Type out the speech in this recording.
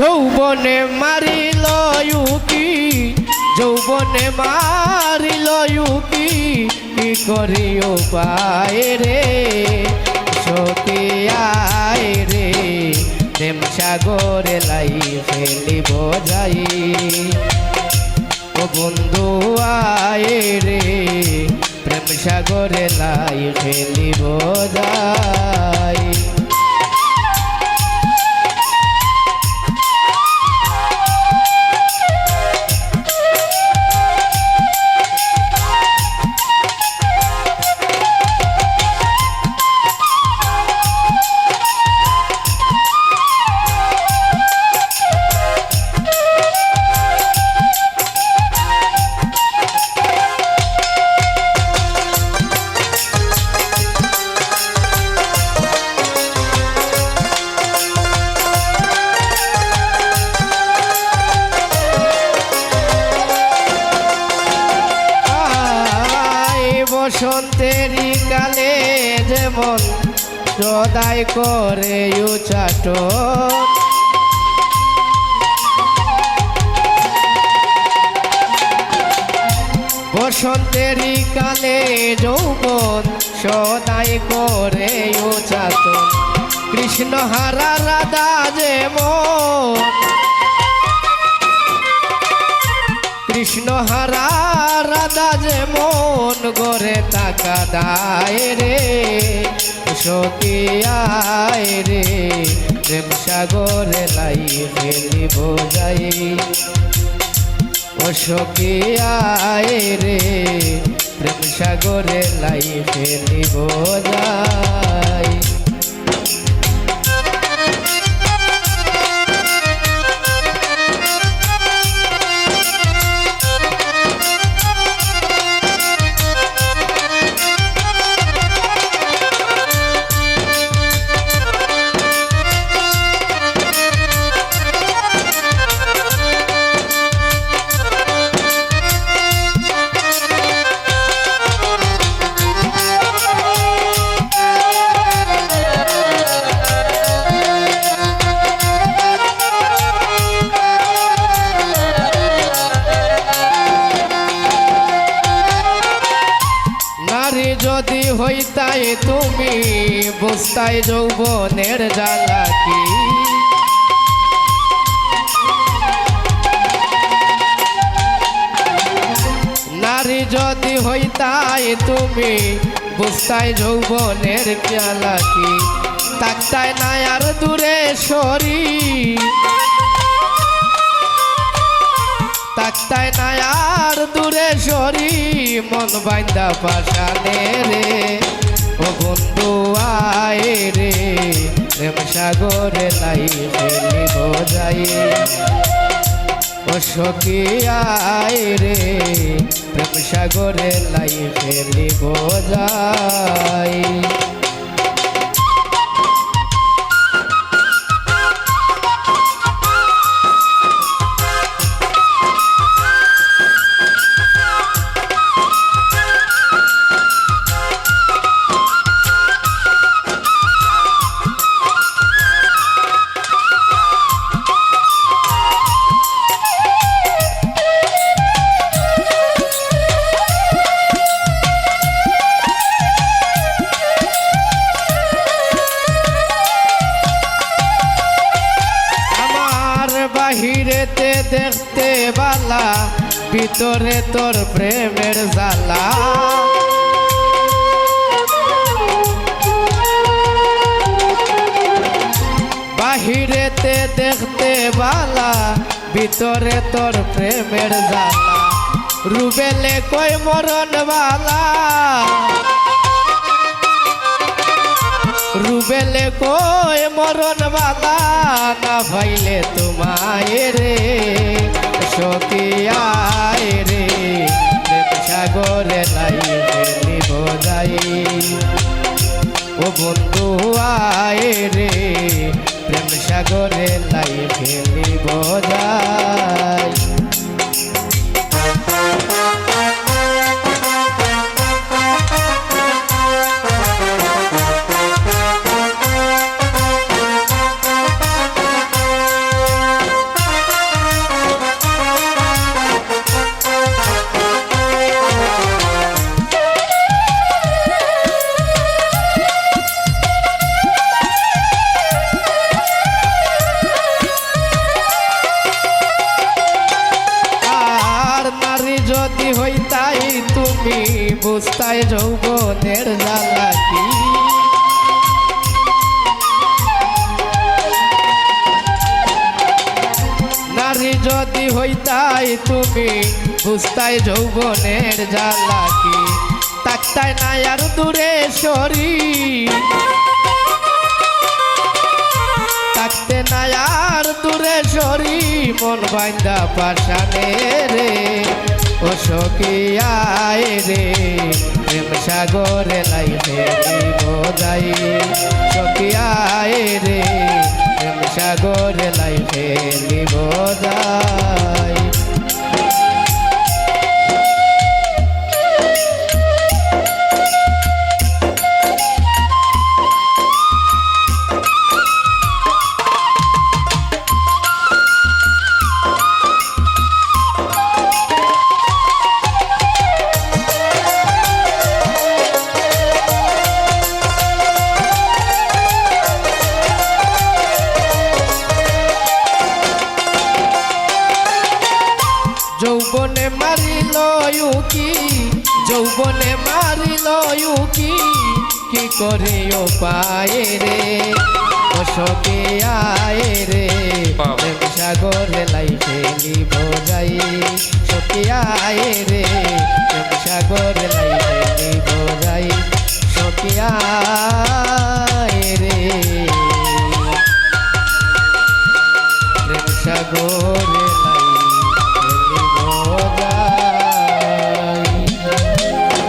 যৌবনে মারিল ইউকি, যৌবনে মারিল ইউকি, কি করিও পায় রে সকিয়ায় রে, প্রেম সাগরে লাই ফেলিব যাই। ও বন্ধু আয় রে, প্রেম সাগরে লাই ফেলিব যাই। বসন্তেরই কালে যেমন সদাই করে উচাটন বসন্তেরই কালে যৌবন সদাই করে উচাটন কৃষ্ণ হারা রাধা যেমন কৃষ্ণ হারা, রাধা যে মন গরে তাকা দায় রে সকিয়ায় রে, প্রেম সাগরে লাই ফেলি বোঝাই সকিয়ায় রে, প্রেম সাগরে লাই ফেলি বোঝাই যদি হইতাই তুমি বুঝতাই যৌবনের জ্বালা কি? নারী যদি হইতাই তুমি বুঝতাই যৌবনের জ্বালা কি? তাকতাই নাই আর দূরে সরি। তাকতাই নাই আর দূরে সরি, মন বাইন্দা পাশানে রে। ও বন্ধু, আয় রে, প্রেম সাগরে লাই ফেলি বোঝাই। ও সখী, আয় রে, প্রেম সাগরে লাই ফেলি বোঝাই। বাহিরেতে দেখতে বালা, ভিতরে তোর প্রেমের জ্বালা। বাহিরেতে দেখতে বালা, ভিতরে তোর প্রেমের জ্বালা। রুবেলে কই মরণ বালা রুবেলে কই মরণ বালা না ভাইলে তোমায় রে সকিয়ায় রে সাগরে লাই ফেলি বোঝাই ও বন্ধু আয় রে প্রেম সাগরে লাই ফেলি বোঝাই বুঝতায় যৌবনের জ্বালা কি নারী যদি হইতাই তুমি বুঝতাই যৌবনের জ্বালা কি তাকতাই নাই আর দূরে সরি। থাকতে নাই আর দূরে সরি, মন বাইন্দা পাশানে রে। ও সকিয়ায় রে প্রেম সাগরে লাই ফেরি বোঝাই সকিয়ায় রে প্রেম সাগরে লাই বোঝাই যৌবনে মারিল ইউকি যৌবনে মারিল ইউকি কি? করে ও পায়ে রে? সকে আয় রে। প্রেম সাগরে লাই ফেলি বোঝাই। সকে আয় রে? প্রেম সাগরে লাই ফেলি বোঝাই। সকে আয়